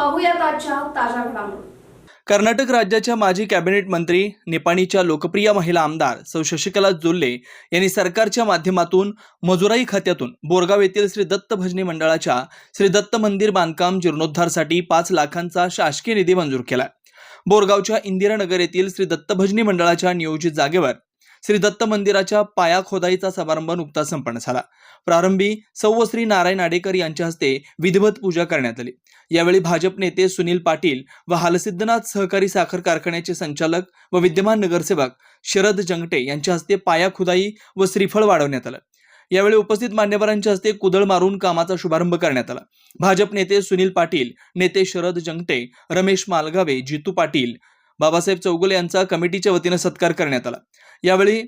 पाहूयात आजच्या ताज्या घडामोडी. कर्नाटक राज्याच्या माजी कॅबिनेट मंत्री निपाणीच्या लोकप्रिय महिला आमदार सौ शशिकला जोल्ले यांनी सरकारच्या माध्यमातून मजुराई खात्यातून बोरगाव येथील श्री दत्त भजनी मंडळाच्या श्री दत्त मंदिर बांधकाम जीर्णोद्धारसाठी पाच लाखांचा शासकीय निधी मंजूर केला बोरगावच्या इंदिरानगर येथील श्री दत्त भजनी मंडळाच्या नियोजित जागेवर श्री दत्त मंदिराच्या पाया खोदाईचा समारंभ नुकताच संपन्न झाला. प्रारंभी सौ श्री नारायण आडेकर यांच्या हस्ते विधिवत पूजा करण्यात आली. यावेळी भाजप नेते सुनील पाटील व हालसिद्धनाथ सहकारी साखर कारखान्याचे संचालक व विद्यमान नगरसेवक शरद जंगटे यांच्या हस्ते पाया खुदाई व श्रीफळ वाढवण्यात आलं. यावेळी उपस्थित मान्यवरांच्या हस्ते कुदळ मारून कामाचा शुभारंभ करण्यात आला. भाजप नेते सुनील पाटील नेते शरद जंगटे रमेश मालगावे जितू पाटील बाबासाहेब चौगुले यांचा कमिटीच्या वतीनं सत्कार करण्यात आला. यावेळी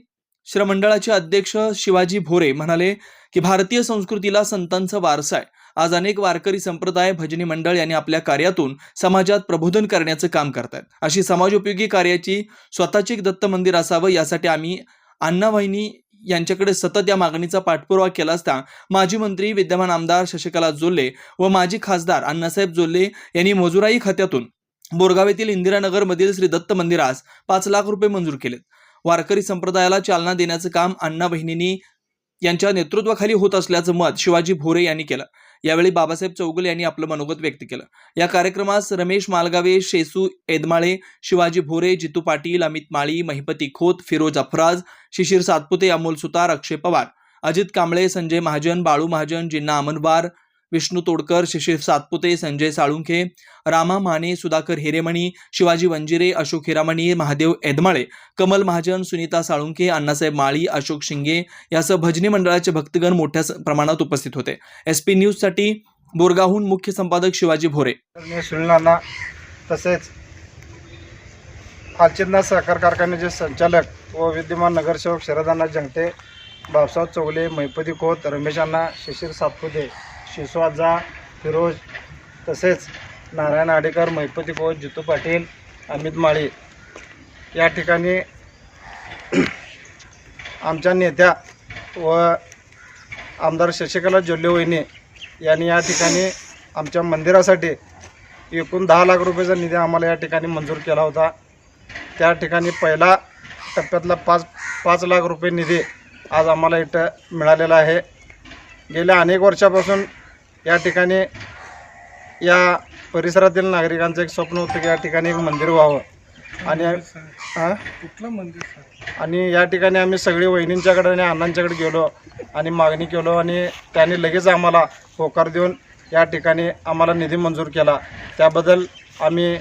श्रमंडळाचे अध्यक्ष शिवाजी भोरे म्हणाले की भारतीय संस्कृतीला संतांचा वारसा आहे. आज अनेक वारकरी संप्रदाय भजनी मंडळ यांनी आपल्या कार्यातून समाजात प्रबोधन करण्याचं काम करतात अशी समाजोपयोगी कार्याची स्वतःची दत्त मंदिर असावं यासाठी आम्ही अण्णावाहिनी यांच्याकडे सतत या मागणीचा पाठपुरावा केला असता माजी मंत्री विद्यमान आमदार शशिकला जोल्ले व माजी खासदार अण्णासाहेब जोल्ले यांनी मजुराई खात्यातून बोरगाव येथील इंदिरानगरमधील श्री दत्त मंदिरास पाच लाख रुपये मंजूर केलेत. वारकरी संप्रदायाला चालना देण्याचं काम अण्णा बहिणींनी यांच्या नेतृत्वाखाली होत असल्याचं मत शिवाजी भोरे यांनी केलं. यावेळी बाबासाहेब चौगुले यांनी आपलं मनोगत व्यक्त केलं. या कार्यक्रमास रमेश मालगावे शेसू एदमाळे शिवाजी भोरे जितू पाटील अमित माळी महिपती खोत फिरोज अफराज शिशिर सातपुते अमोल सुतार अक्षय पवार अजित कांबळे संजय महाजन बाळू महाजन जिन्ना अमनवार विष्णू तोडकर शिशिर सातपुते संजय साळुंखे रामा माने सुधाकर हिरेमणी शिवाजी वंजिरे अशोक हिरामणी महादेव एदमाळे कमल महाजन सुनीता साळुंखे अण्णासाहेब माळी अशोक शिंगे यासह भजनी मंडळाचे भक्तगण मोठ्या प्रमाणात उपस्थित होते. एस पी न्यूजसाठी बोरगावहून मुख्य संपादक शिवाजी भोरे. मी तसेच हालचिदनाथ साखर कारखान्याचे संचालक व विद्यमान नगरसेवक शरदांना जंगटे बापसाव चौगले महिपती खोत रमेशांना शिशिर सातपुते शिसवाजा फिरोज तसेच नारायण आडेकर महिपती कोच जितू पाटील अमित माळी. या ठिकाणी आमच्या नेत्या व आमदार शशिकला जोल्ले यांनी या ठिकाणी आमच्या मंदिरासाठी एकूण दहा लाख रुपयाचा निधी आम्हाला या ठिकाणी मंजूर केला होता. त्या ठिकाणी पहिला टप्प्यातला पाच पाच लाख रुपये निधी आज आम्हाला इथं मिळालेला आहे. गेल्या अनेक वर्षापासून या ठिकाणी या परिसरातील नागरिकांचं एक स्वप्न होतं की या ठिकाणी एक मंदिर व्हावं. आणि हां? कुठलं मंदिर आणि या ठिकाणी आम्ही सगळे वहिनींच्याकडे आणि अण्णांच्याकडे गेलो आणि मागणी केलो आणि त्यांनी लगेच आम्हाला होकार देऊन या ठिकाणी आम्हाला निधी मंजूर केला. त्याबद्दल आम्ही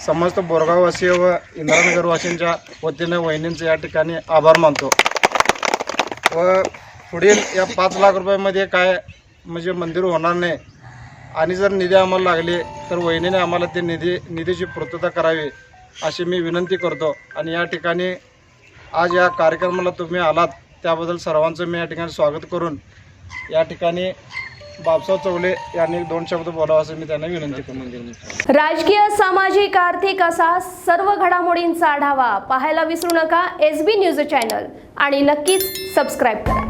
समस्त बोरगाववासी व इंद्रानगरवासींच्या वतीनं वहिनींचं या ठिकाणी आभार मानतो. व पुढील या पाच लाख रुपयामध्ये काय म्हणजे मंदिर होणार नाही. आणि जर निधी आम्हाला लागले तर वहिनीने आम्हाला ते निधी निधीची पूर्तता करावी अशी मी विनंती करतो. आणि या ठिकाणी आज या कार्यक्रमाला तुम्ही आलात त्याबद्दल सर्वांचं मी या ठिकाणी स्वागत करून या ठिकाणी बापसाव चौले यांनी दोन शब्द बोलावं असं मी त्यांना विनंती करतो. राजकीय सामाजिक आर्थिक असा सर्व घडामोडींचा आढावा पाहायला विसरू नका. S B news channel. आणि नक्कीच सबस्क्राईब करा.